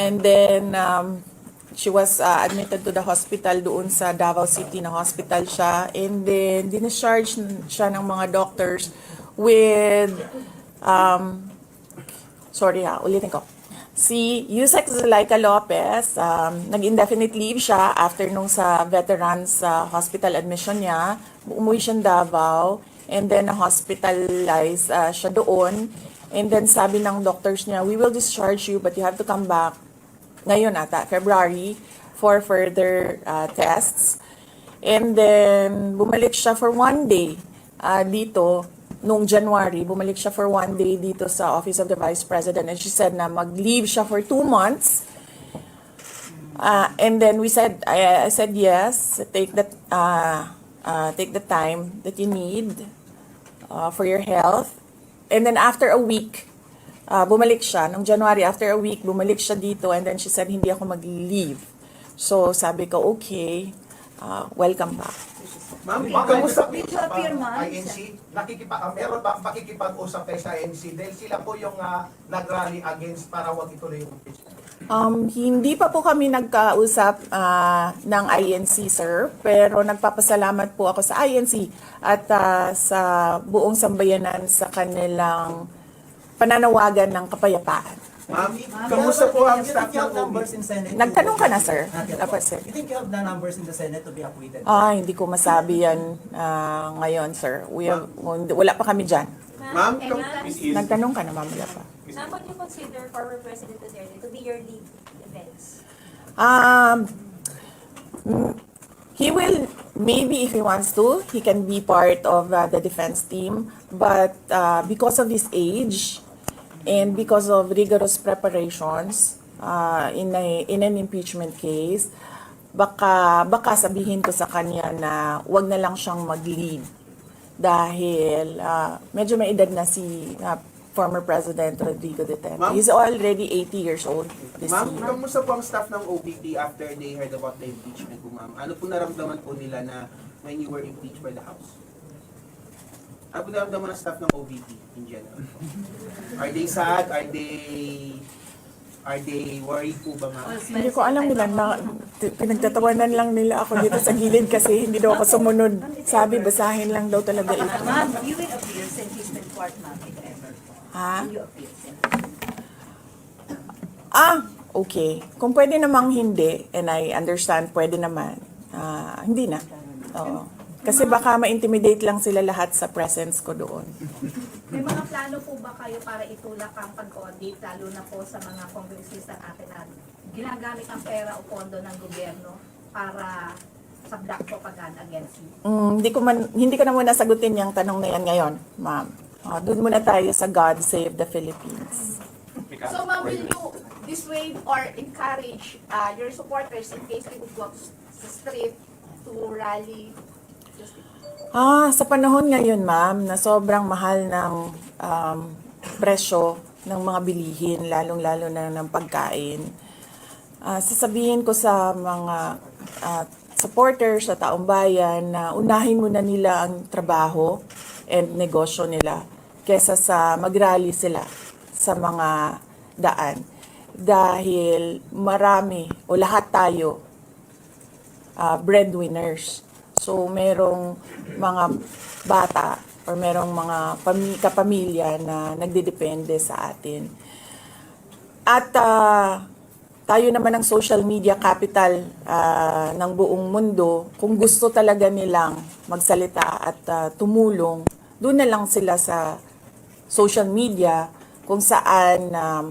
And then, um, she was uh, admitted to the hospital doon sa Davao City na hospital siya. And then, discharge siya ng mga doctors with, um, sorry ha, ulitin ko. Si Yusek Zulaika Lopez, um, nag-indefinite leave siya after nung sa veterans uh, hospital admission niya. Umuwi siya Davao and then hospitalized uh, siya doon. And then sabi ng doctors niya, we will discharge you but you have to come back ngayon ata, February, for further uh, tests. And then, bumalik siya for one day uh, dito, nung January, bumalik siya for one day dito sa Office of the Vice President. And she said na mag-leave siya for two months. Uh, and then we said, I, I said yes, take that, uh, uh, take the time that you need uh, for your health. And then after a week, uh, bumalik siya. Nung January, after a week, bumalik siya dito. And then she said, hindi ako mag-leave. So sabi ko, okay, uh, welcome back. Ma'am, Okay. kamusta po sa? INC? Nakikipa, ah, meron ba pakikipag-usap kayo sa INC? Dahil sila po yung ah, nag-rally against para wag ituloy yung impeachment. Um, hindi pa po kami nagkausap ah, ng INC, sir. Pero nagpapasalamat po ako sa INC at ah, sa buong sambayanan sa kanilang pananawagan ng kapayapaan. Ma'am, kamusta po ang staff ng numbers in Senate? Nagtanong ka na, sir? Dapat, sir. You think you have the numbers in the Senate to be acquitted? Ah, hindi ko masabi yan ah, ngayon, sir. We have, wala pa kami dyan. Ma'am, kam- ma'am, Nagtanong ka na, ma'am. Wala pa. ma'am, would you consider former President Duterte to be your lead defense? Um, mm, he will maybe if he wants to, he can be part of uh, the defense team. But uh, because of his age and because of rigorous preparations uh, in a in an impeachment case, baka baka sabihin ko sa kanya na wag na lang siyang mag-lead dahil uh, medyo may edad na si uh, former President Rodrigo Duterte. Ma'am? He's already 80 years old this Ma'am, year. kamusta po ang staff ng OBP after they heard about the impeachment po, ma'am? Ano po naramdaman po nila na when you were impeached by the House? Ano po naramdaman ng staff ng OBP in general? Are they sad? Are they are they worried po ba, ma'am? Hindi ko alam nila na t- pinagtatawanan lang nila ako dito sa gilid kasi hindi daw ako sumunod. Sabi, basahin lang daw talaga ito. Ma'am, you will appear sa impeachment court, ma'am, if ever. Ha? Will you appear sa Ah, okay. Kung pwede namang hindi, and I understand, pwede naman. Ah, hindi na. Oo. Kasi baka ma-intimidate lang sila lahat sa presence ko doon. May mga plano po ba kayo para itulak ang pag-audit, lalo na po sa mga kongresista natin na ginagamit ang pera o pondo ng gobyerno para sa black propaganda against you? Mm, hindi ko man hindi ko na muna sagutin yung tanong na yan ngayon, ma'am. Ah, doon muna tayo sa God Save the Philippines. So ma'am, will you dissuade or encourage uh, your supporters in case they would go sa street to rally? Ah, sa panahon ngayon, ma'am, na sobrang mahal ng um, presyo ng mga bilihin, lalong-lalo na ng pagkain. Ah, sasabihin ko sa mga ah, supporters sa taong bayan na unahin muna nila ang trabaho and negosyo nila kesa sa magrally sila sa mga daan. Dahil marami o lahat tayo uh, breadwinners. So, merong mga bata or merong mga pami- kapamilya na nagdidepende sa atin. At ah, tayo naman ang social media capital ah, ng buong mundo. Kung gusto talaga nilang magsalita at ah, tumulong, doon na lang sila sa social media kung saan um,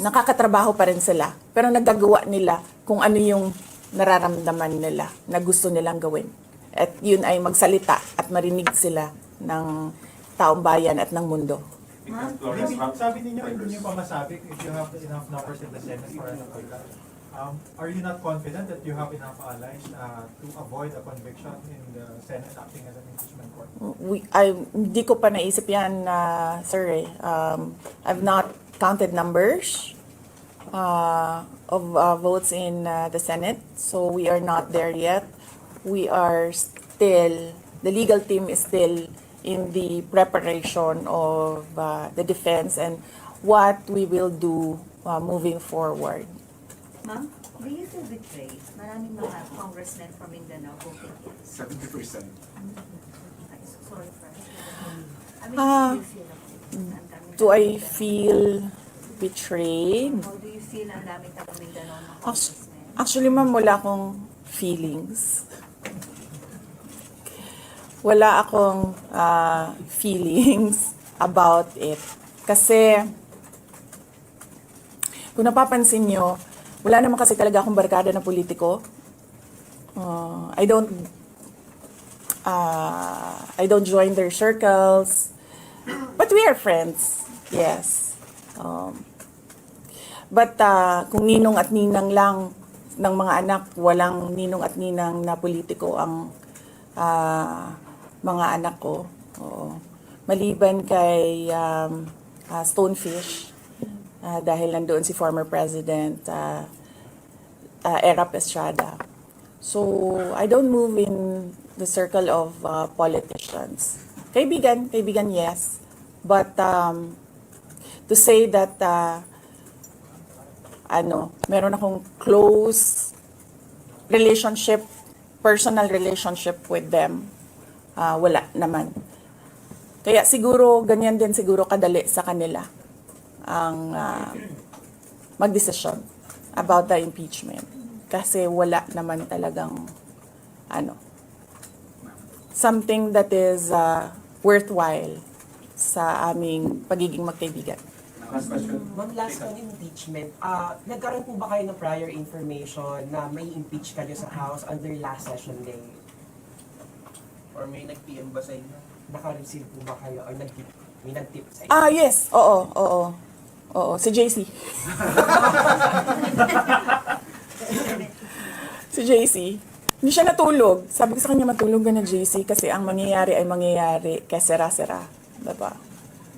nakakatrabaho pa rin sila. Pero nagagawa nila kung ano yung nararamdaman nila na gusto nilang gawin. At yun ay magsalita at marinig sila ng taong bayan at ng mundo. Hindi, sabi ninyo, hindi nyo pa masabi if you have enough numbers in the Senate for that. Um, are you not confident that you have enough allies uh, to avoid a conviction in the Senate acting as an impeachment court? We, I, hindi ko pa naisip yan, uh, sir. Eh. Um, I've not counted numbers uh, of uh, votes in uh, the Senate, so we are not there yet. We are still, the legal team is still in the preparation of uh, the defense and what we will do uh, moving forward. Ma'am, do you feel betrayed? Maraming mga congressmen from Mindanao voted yes. Seventy percent. Ay, so sorry for I mean, Ah, do you feel? Do I feel betrayed? How do you feel ang daming taga Mindanao Actu- congressmen? Actually, ma'am, wala akong feelings. Wala akong ah, feelings about it. Kasi, kung napapansin nyo, wala naman kasi talaga akong barkada na politiko. Uh, I don't uh, I don't join their circles. But we are friends. Yes. Um, But ah, kung ninong at ninang lang ng mga anak, walang ninong at ninang na politiko ang ah, mga anak ko. Oo. Maliban kay um, ah, Stonefish, ah, dahil nandoon si former President uh, Erap Estrada. So, I don't move in the circle of ah, politicians. Kaibigan, kaibigan, yes. But um, to say that ah, ano, meron akong close relationship, personal relationship with them. Ah, wala naman. Kaya siguro, ganyan din siguro kadali sa kanila ang ah, magdesisyon about the impeachment. Kasi wala naman talagang ano, something that is ah, worthwhile sa aming pagiging magkaibigan. Last question. Ma'am, last on impeachment, ah nagkaroon po ba kayo ng prior information na may impeach kayo sa House their last session day? Or may nag-PM ba sa inyo? Naka-receive po ba kayo or nag-tip, may nag-tip sa inyo? Ah, yes. Oo, oo. Oo, si JC. si JC. Hindi siya natulog. Sabi ko sa kanya, matulog ka na JC kasi ang mangyayari ay mangyayari kaya sera-sera. Diba?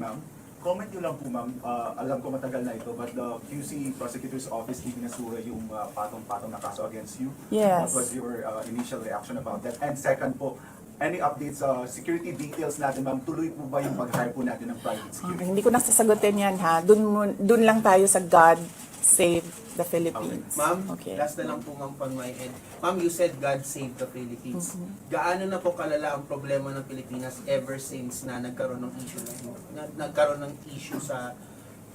Ma'am, comment nyo lang po ma'am, Ah, alam ko matagal na ito, but the QC Prosecutor's Office di nasura yung ah, patong-patong na kaso against you. Yes. What was your ah, initial reaction about that? And second po, any updates sa security details natin ma'am, tuloy po ba yung pag-hire po natin ng private Okay, security? hindi ko na sasagutin yan ha. Dun, dun lang tayo sa God Save the Philippines. Ma'am, Okay. last na lang po ma'am on my end. Ma'am, you said God save the Philippines. Mm-hmm. Gaano na po kalala ang problema ng Pilipinas ever since na nagkaroon ng issue na, na nagkaroon ng issue sa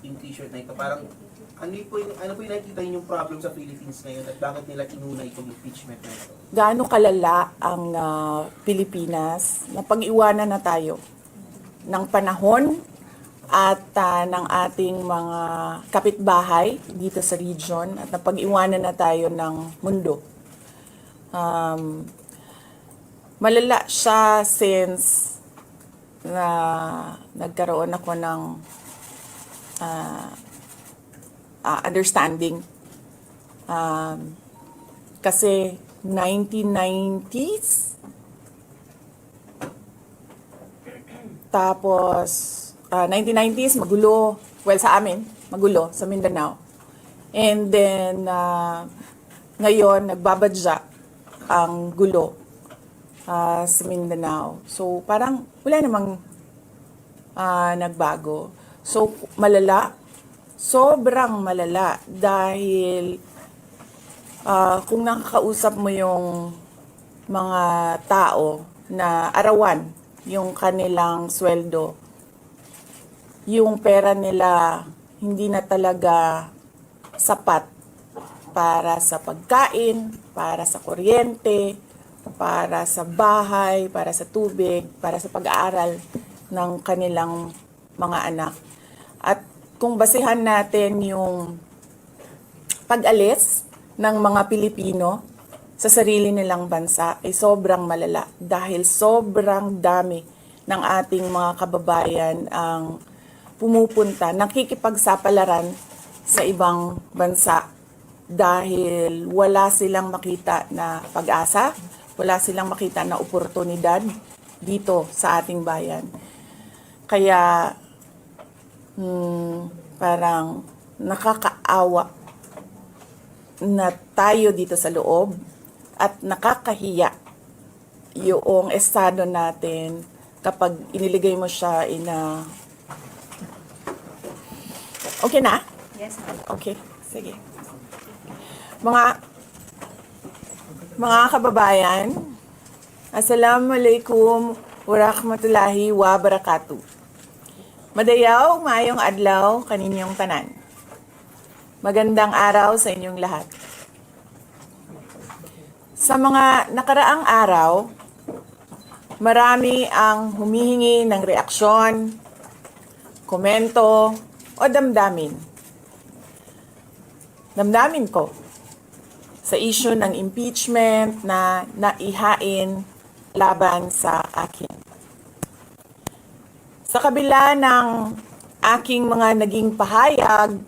yung t-shirt na ito? Parang ano po yung, ano po yung nakikita yung problem sa Philippines ngayon at bakit nila inuna itong impeachment na ito? gaano kalala ang ah, Pilipinas na pag-iwanan na tayo ng panahon at ah, ng ating mga kapitbahay dito sa region at napag-iwanan na tayo ng mundo. Um, malala siya since na nagkaroon ako ng ah, ah, understanding um, kasi 1990s tapos ah, 1990s magulo. Well sa amin magulo sa Mindanao. And then ah, ngayon nagbabadya ang gulo ah, sa Mindanao. So parang wala namang ah, nagbago. So malala sobrang malala dahil Ah, kung nakakausap mo yung mga tao na arawan yung kanilang sweldo, yung pera nila hindi na talaga sapat para sa pagkain, para sa kuryente, para sa bahay, para sa tubig, para sa pag-aaral ng kanilang mga anak. At kung basehan natin yung pag-alis ng mga Pilipino sa sarili nilang bansa ay sobrang malala dahil sobrang dami ng ating mga kababayan ang pumupunta, nakikipagsapalaran sa ibang bansa dahil wala silang makita na pag-asa, wala silang makita na oportunidad dito sa ating bayan. Kaya hmm, parang nakakaawa na tayo dito sa loob at nakakahiya yung estado natin kapag iniligay mo siya in a... Okay na? Yes. Okay, sige. Mga mga kababayan, Assalamualaikum warahmatullahi wabarakatuh. Madayaw, maayong adlaw kaninyong tanan. Magandang araw sa inyong lahat. Sa mga nakaraang araw, marami ang humihingi ng reaksyon, komento, o damdamin damdamin ko sa issue ng impeachment na naihain laban sa akin. Sa kabila ng aking mga naging pahayag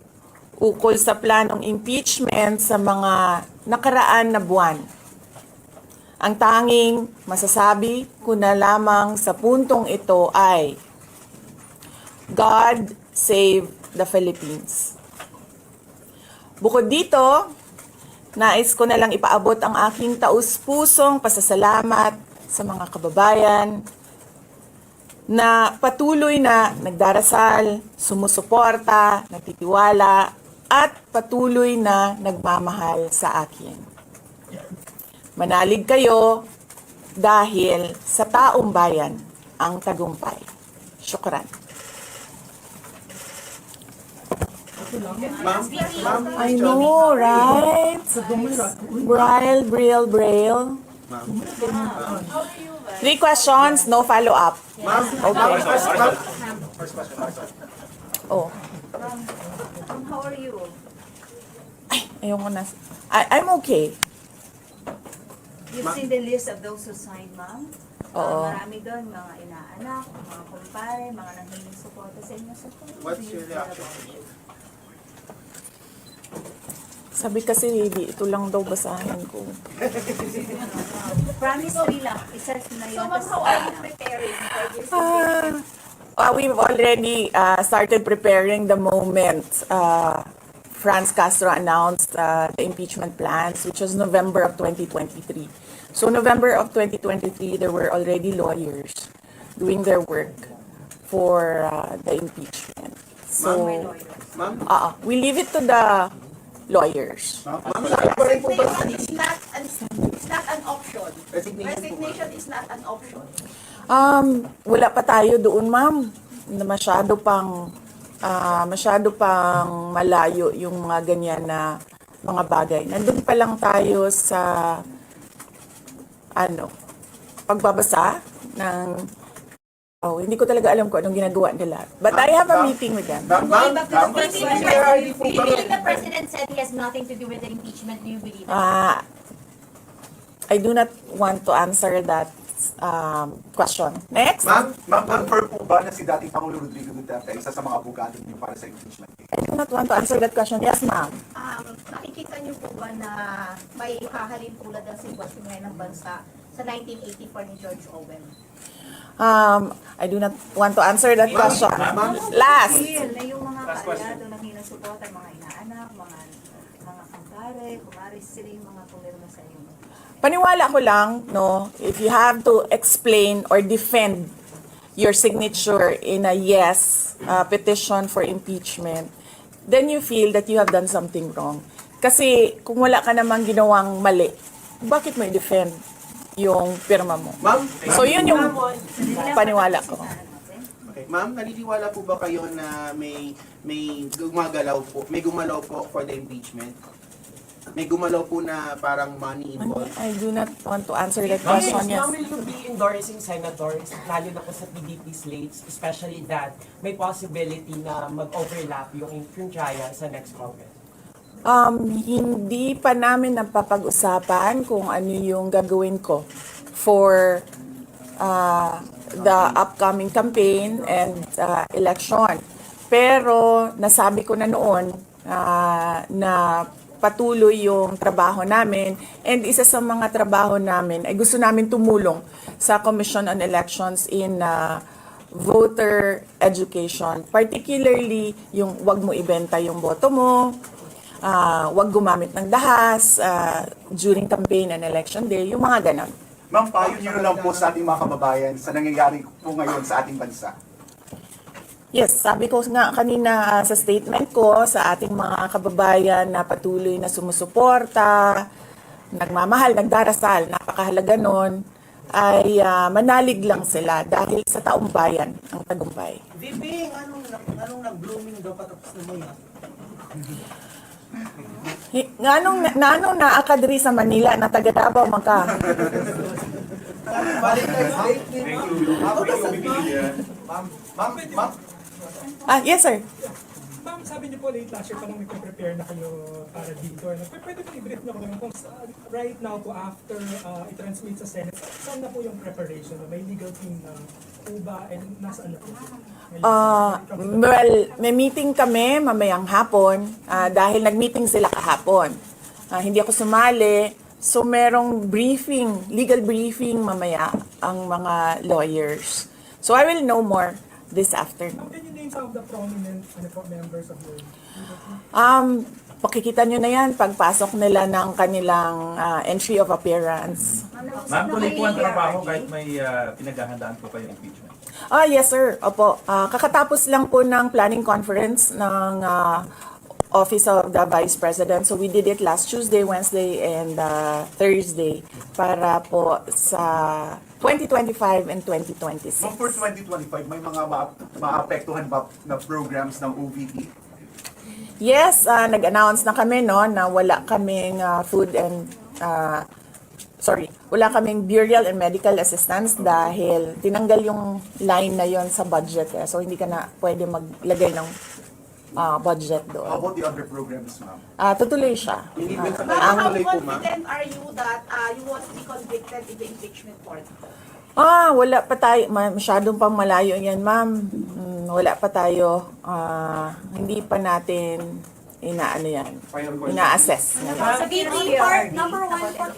ukol sa planong impeachment sa mga nakaraan na buwan, ang tanging masasabi ko na lamang sa puntong ito ay God save the Philippines. Bukod dito, nais ko na lang ipaabot ang aking taus-pusong pasasalamat sa mga kababayan na patuloy na nagdarasal, sumusuporta, nagtitiwala, at patuloy na nagmamahal sa akin. Manalig kayo dahil sa taong bayan ang tagumpay. Syukran. I know, right? Braille, braille, braille. Three questions, no follow-up. ma'am, Okay. Oh, Ma'am, how are you? ayoko na. I, I'm okay. You've seen the list of those who signed, ma'am? Oo. Ah, marami doon, mga inaanak, mga kumpare, mga nanghihingi suporta sa inyo sa what's your reaction? Sabi kasi, hindi, ito lang daw basahin ko. Promise free lang. Isa na So, yun. ma'am, tas- how are you preparing for this? Ah, uh, we've already uh, started preparing the moment uh, Franz Castro announced uh, the impeachment plans, which was November of 2023. So November of 2023, there were already lawyers doing their work for uh, the impeachment. So, Ma'am, uh, we leave it to the lawyers. ma'am, pa rin po ba Resignation is not, an, is not an option. Resignation? Resignation is not an option. Um, wala pa tayo doon, ma'am. Na masyado pang ah, masyado pang malayo yung mga ganyan na mga bagay. Nandun pa lang tayo sa ano, pagbabasa ng Oh, hindi ko talaga alam kung anong ginagawa nila. But I have a meeting with them. Ma'am, po ba? meaning the president said he has nothing to do with the impeachment. Do you believe that? Ah, I do not want to answer that um, question. Next. Ma'am, ma'am, confirm po ba na si dating Pangulo Rodrigo Duterte ay isa sa mga abogado niyo para sa impeachment? I do not want to answer that question. Yes, ma'am. Um, nakikita niyo po ba na may hahalin tulad ng sitwasyon ngayon ng bansa sa 1984 ni George Orwell? Um, I do not want to answer that question. Last. Na yung mga kaalyado na hinasuporta, mga inaanak, mga mga kumpare, kumaris, sila yung mga pumirma sa inyo. Paniwala ko lang, no, if you have to explain or defend your signature in a yes uh, petition for impeachment, then you feel that you have done something wrong. Kasi kung wala ka namang ginawang mali, bakit mo i-defend yung pirma mo? Ma'am, So yun yung paniwala ko. Okay. Ma'am, naniniwala po ba kayo na may may gumagalaw po, may gumalaw po for the impeachment? May gumalaw po na parang money involved? I do not want to answer that Ma'am, question. Yes. ma'am, will you be endorsing senators, lalo na po sa PDP slates, especially that may possibility na mag-overlap yung, yung trial sa next Congress? Um, hindi pa namin napapag-usapan kung ano yung gagawin ko for uh, the upcoming campaign and uh, election. Pero nasabi ko na noon uh, na patuloy yung trabaho namin and isa sa mga trabaho namin ay gusto namin tumulong sa Commission on Elections in uh, voter education, particularly yung wag mo ibenta yung boto mo, ah wag gumamit ng dahas ah, during campaign and election day, yung mga ganon. Ma'am, payo niyo lang po sa ating mga kababayan sa nangyayari po ngayon sa ating bansa. Yes, sabi ko nga kanina ah, sa statement ko sa ating mga kababayan na patuloy na sumusuporta, nagmamahal, nagdarasal, napakahalaga nun, ay ah, manalig lang sila dahil sa taong bayan ang tagumpay. Bibing, anong, anong nag-blooming daw patapos na mo yan? Nganong nanong naa ka diri sa Manila na taga Davao man ka? Ah, yes sir. Ma'am, sabi niyo po late last year pa lang nagpe-prepare na kayo para dito. Ano, pwede po i-brief na ko naman kung sa- right now po after uh, i-transmit sa Senate, saan na po yung preparation? May legal team na po ba and nasaan na po? May- Ah, well, may meeting kami mamayang hapon ah, dahil nag-meeting sila kahapon. Ah, hindi ako sumali. So merong briefing, legal briefing mamaya ang mga lawyers. So I will know more this afternoon. Can you some of the prominent ano po, members of your? Um, pakikita nyo na yan pagpasok nila ng kanilang ah, entry of appearance. Ma'am, tuloy po ang trabaho kahit may ah, pinaghahandaan po kayo impeachment. Ah, yes sir. Opo. Ah, kakatapos lang po ng planning conference ng ah, Office of the Vice President. So we did it last Tuesday, Wednesday, and ah, Thursday para po sa 2025 and 2026. ma'am, for 2025, may mga ma- maapektuhan ba na programs ng OVP? Yes, ah, nag-announce na kami no na wala kaming ah, food and ah, sorry, wala kaming burial and medical assistance dahil tinanggal yung line na yon sa budget eh. So hindi ka na pwede maglagay ng ah, budget How doon. about the other programs, ma'am? Ah, tutuloy siya. Hindi din sa Ma'am, how tuloy po, ma'am. confident are you that uh, you won't be convicted in the impeachment court? Ah, wala pa tayo, ma- masyadong pang malayo yan, ma'am. Mm, wala pa tayo, ah, hindi pa natin inaano yan, ina-assess. ngayon. Sa VP VP part, number one one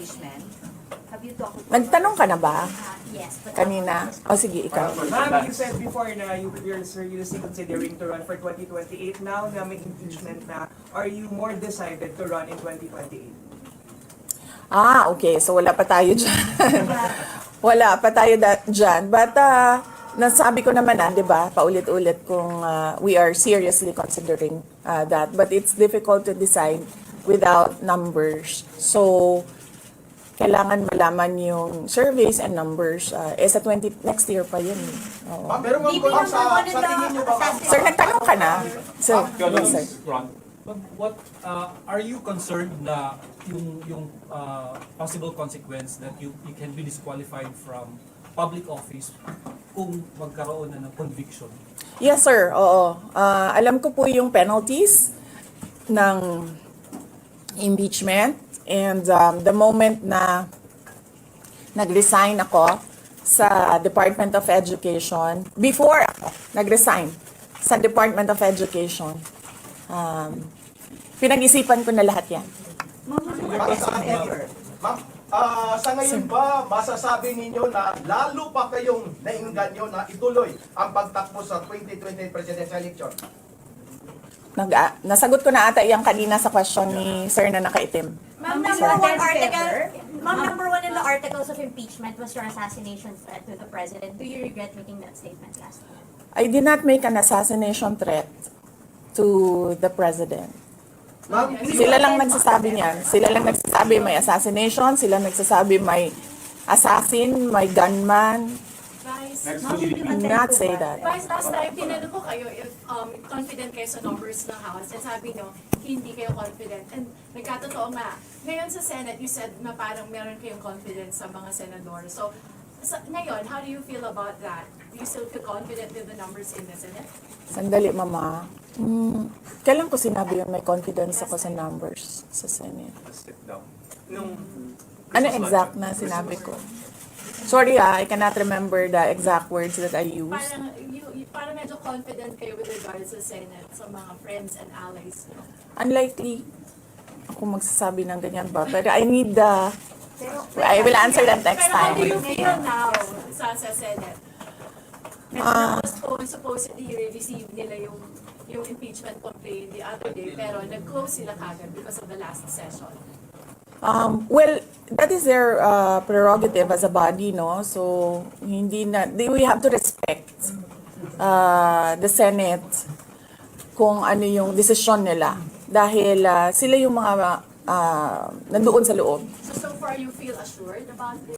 Nagtanong ka na ba Yes. but- kanina? O sige, ikaw. Ma'am, you said before na you, you're seriously considering to run for 2028. Now na may impeachment na, are you more decided to run in 2028? Ah, okay. So wala pa tayo dyan. wala pa tayo da- dyan. But ah, nasabi ko naman na, di ba, paulit-ulit kung ah, we are seriously considering ah, that. But it's difficult to decide without numbers. So, kailangan malaman yung surveys and numbers. ah, eh, sa 20, next year pa yun. eh. Oo. Ma'am, pero ma'am, VP ma'am, number sa, sa tingin niyo ba, ma'am, Sir, nagtanong ka na? Sir, yes, sir. But what uh, are you concerned na yung yung uh, possible consequence that you you can be disqualified from public office kung magkaroon na ng conviction? Yes, sir. Oo. Ah, alam ko po yung penalties ng impeachment and um, the moment na nag-resign ako sa Department of Education, before ako nag-resign sa Department of Education, um, pinag-isipan ko na lahat yan. Ma'am, ah, sa ngayon ba, masasabi ninyo na lalo pa kayong nainganyo na ituloy ang pagtakbo sa 2020 presidential election? Nag, ah, nasagot ko na ata yung kanina sa question ni sir na nakaitim. Ma'am, number one article, ma'am, number one in the articles of impeachment was your assassination threat to the president. Do you regret making that statement last week? I did not make an assassination threat to the president. Ma'am, Sila lang nagsasabi niyan. Sila lang nagsasabi may assassination, sila nagsasabi may assassin, may gunman. Vice, Do not say that. Vice, last time, tinanong ko kayo if um, confident kayo sa numbers ng House. And sabi nyo, hindi kayo confident. And nagkatotoo nga. Ngayon sa Senate, you said na parang meron kayong confidence sa mga senador. So, sa, ngayon, how do you feel about that? Do you still feel confident with the numbers in the Senate? Sandali, mama. Hmm, kailan ko sinabi yun may confidence ako sa numbers sa Senate? Sit down. Nung Ano exact na sinabi ko? Sorry ah, I cannot remember the exact words that I used. Parang, you, you, parang medyo confident kayo with regards sa Senate, sa mga friends and allies nyo. Unlikely ako magsasabi ng ganyan ba? Pero I need the... I will answer that next Pero how do you time. feel now sa, sa Senate? Kasi Ah. na-postpone, supposedly receive nila yung yung impeachment complaint the other day, pero nag-close sila kagad because of the last session. Um, well, that is their uh, prerogative as a body, no? So, hindi na, they, we have to respect uh, the Senate kung ano yung desisyon nila. Dahil uh, sila yung mga uh, nandoon sa loob. So, so far you feel assured about this?